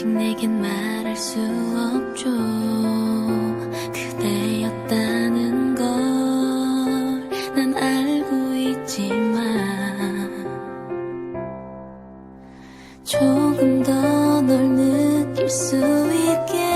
아직 내겐 말할 수 없죠. 그대였다는 걸 난 알고 있지만 조금 더 널 느낄 수 있게